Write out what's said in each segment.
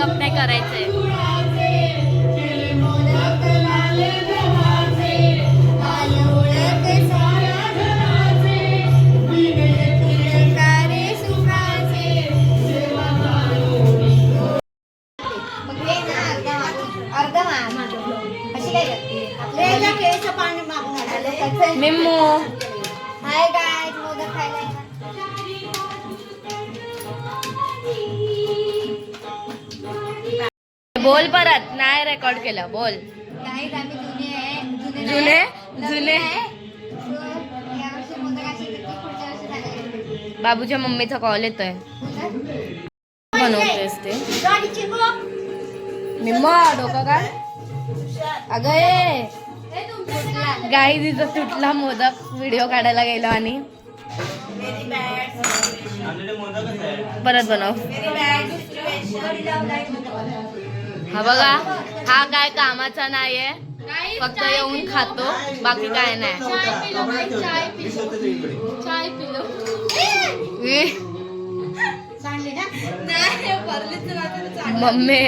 Makeup नाही करायचंय मिम्मू हाय गाय मोदक खायला या. बोल परत. नाही रेकॉर्ड केलं. बोल. आम्ही जुने आहे. जुने जुने? नाही. जुने? आहे. So, यावर्षी मोदक असे येतात की पुढच्या वर्षी सांगायला बाबूच्या मम्मीचा कॉल येतोय. बनवतेस ते. चिमू. मिम्मा डोका काय अगं ए. हे गाई तिचा तुटला मोदक. व्हिडिओ काढायला गेलो आणि. परत बनव. हा बघा हा काय कामाचा नाहीये. फक्त येऊन खातो बाकी काय नाही. मम्मी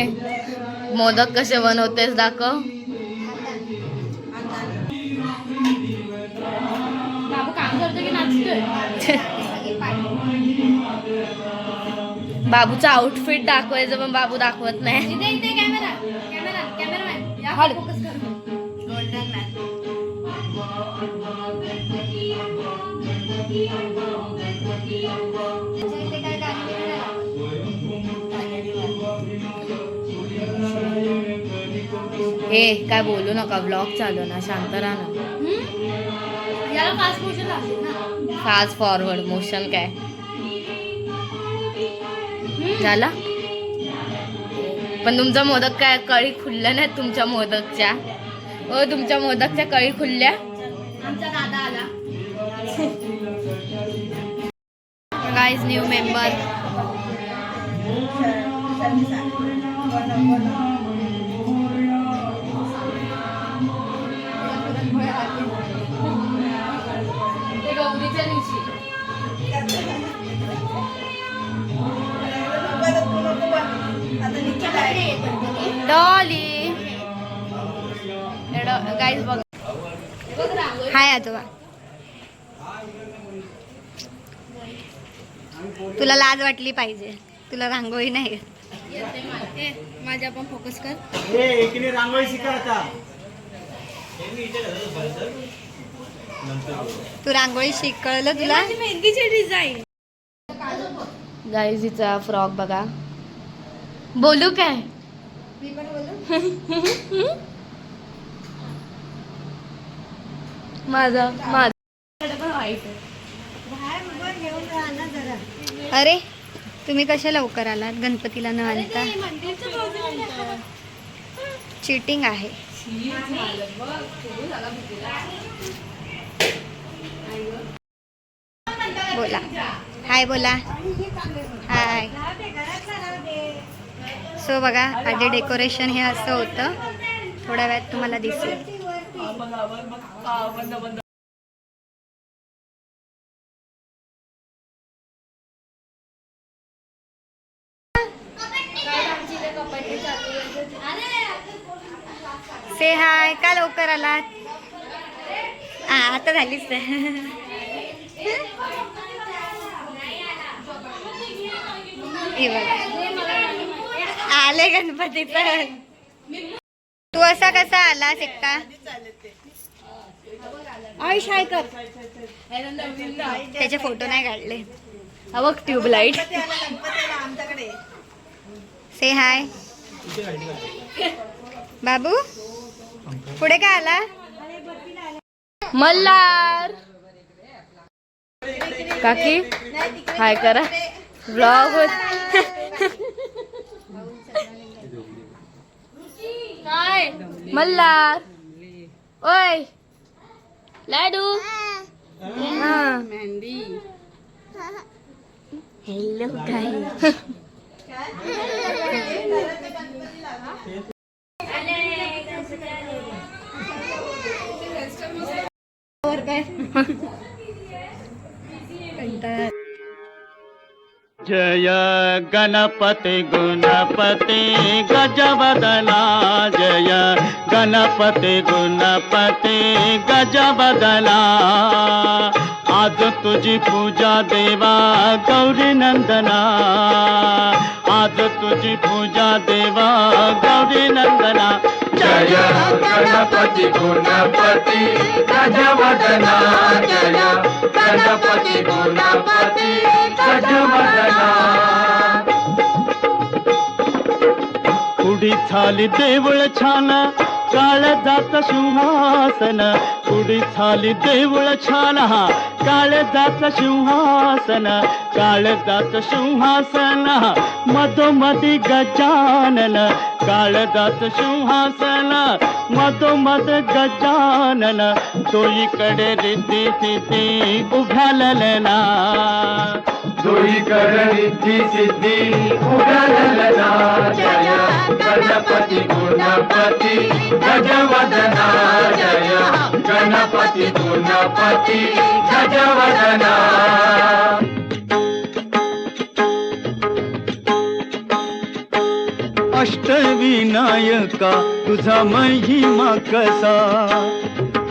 मोदक कसे बनवतेस दाखव. काम करतो की नाचतोय? बाबूचं आउटफिट दाखवायचं पण बाबू दाखवत नाही. हे काय बोलू नका ब्लॉग चालू ना शांत राहा ना. फास्ट फॉरवर्ड मोशन काय? झाला? पण तुमचा मोदक काय? कळी खुलल्या नाहीत तुमच्या मोदकच्या. हो तुमच्या मोदकच्या कळी खुलल्या? गाईज न्यू मेंबर गाईज बघ. हाय आजोबा. तुला लाज वाटली पाहिजे. तुला रांगोळी नाही येत. माझ्या पण फोकस कर. ए एकीने रांगोळी शिका आता. तू रांगोळी शिक कळलं तुला मेहंदीची डिझाईन गाईजीचा फ्रॉक बघा. बोलू काय? मी पण बोलू? माझा माझा. अरे तुम्ही कशा लवकर आलात? गणपतीला न आणता? चिटिंग आहे. बोला. हाय बोला. हाय सो बघा आधी डेकोरेशन हे असं होतं. थोड्या वेळात तुम्हाला दिसेल. से हाय का लवकर आलात? हा आता झालीच. आले गणपती पण तू असा कसा आलास एकटा? आयुष हाय कर. त्याचे फोटो नाही काढले. अवघ ट्यूबलाईट से हाय बाबू पुढे काय आला? मल्हार. काकी हाय करा. ब्लॉग होत. मल्हार. ओय. लाडू. हॅलो काय कंटाळा. जय गणपति गुणपति गजवदना जय गणपति गुणपति गजवदना। आज तुझी पूजा देवा गौरी नंदना। आज तुझी पूजा देवा गौरी नंदना। जय गणपति गुणपति गजवदना जय गणपति गुणपति गजवदना पुढी झाली देवळ छान काळ जात सिंहासन। पुढी झाली देवळ छान हा काळ सिंहासन काळ सिंहासन मधोमधी गजानन काळ सिंहासन मधोमध गजानन दोईकडे रिद्धी सिद्धी उभ्यालना जोई करणी सिद्धी. उगलना जय. गणपती गुणपती गजवदना जय गणपती गुणपती गजवदना अष्टविनायका तुझा महिमा कसा?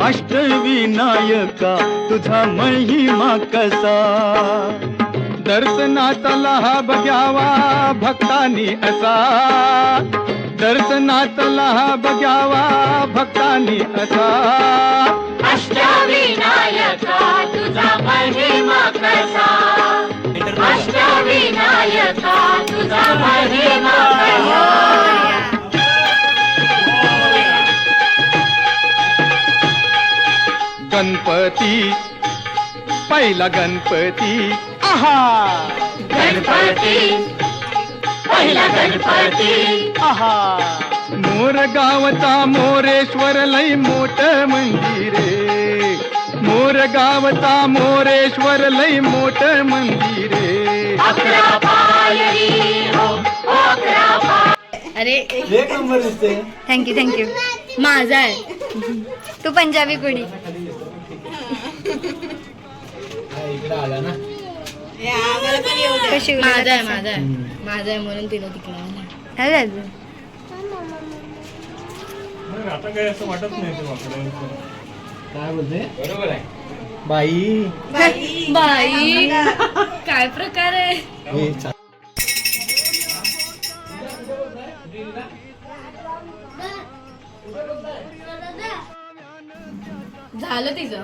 अष्टविनायका तुझा महिमा कसा? दर्शनातला हा बघ्यावा भक्तानी असा. दर्शनातला हा बघ्यावा भक्तानी असा. अष्टविनायका तुझा महिमा कसा? अष्टविनायका तुझा महिमा गणपती पहिला गणपती. आहा. गणपती. पहिला गणपती. आहा. मोर गावचा मोरेश्वर लय मोठ मंदिरे मोर गावचा मोरेश्वर लय मोठ मंदिरे अकरा पायरी हो अकरा पाय अरे. थँक्यू थँक्यू माझा आहे. तू पंजाबी कुडी कशी उलट माझा आहे असेल? माझा आहे. माझा आहे म्हणून तिला तिकडे आला. काय झालं? आता काही असं वाटत नाही ते वाकडायचं बाई. बाई. काय प्रकार आहे? झालं तिचं.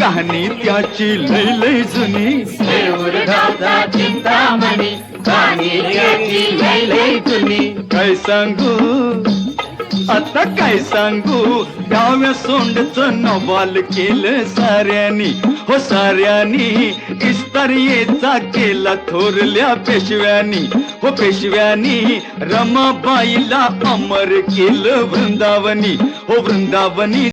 कहाणी त्याची लय लय जुनी. गावचा चिंतामणी कहाणी त्याची लय लय जुनी. काय सांगू? आता काय सांगू? डाव्या सोंडचं नवाल केलं साऱ्यानी. हो साऱ्यानी इस्तारियेचा केला थोरल्या पेशव्यानी. हो पेशव्यानी रमाबाईला अमर केलं वृंदावनी. हो वृंदावनी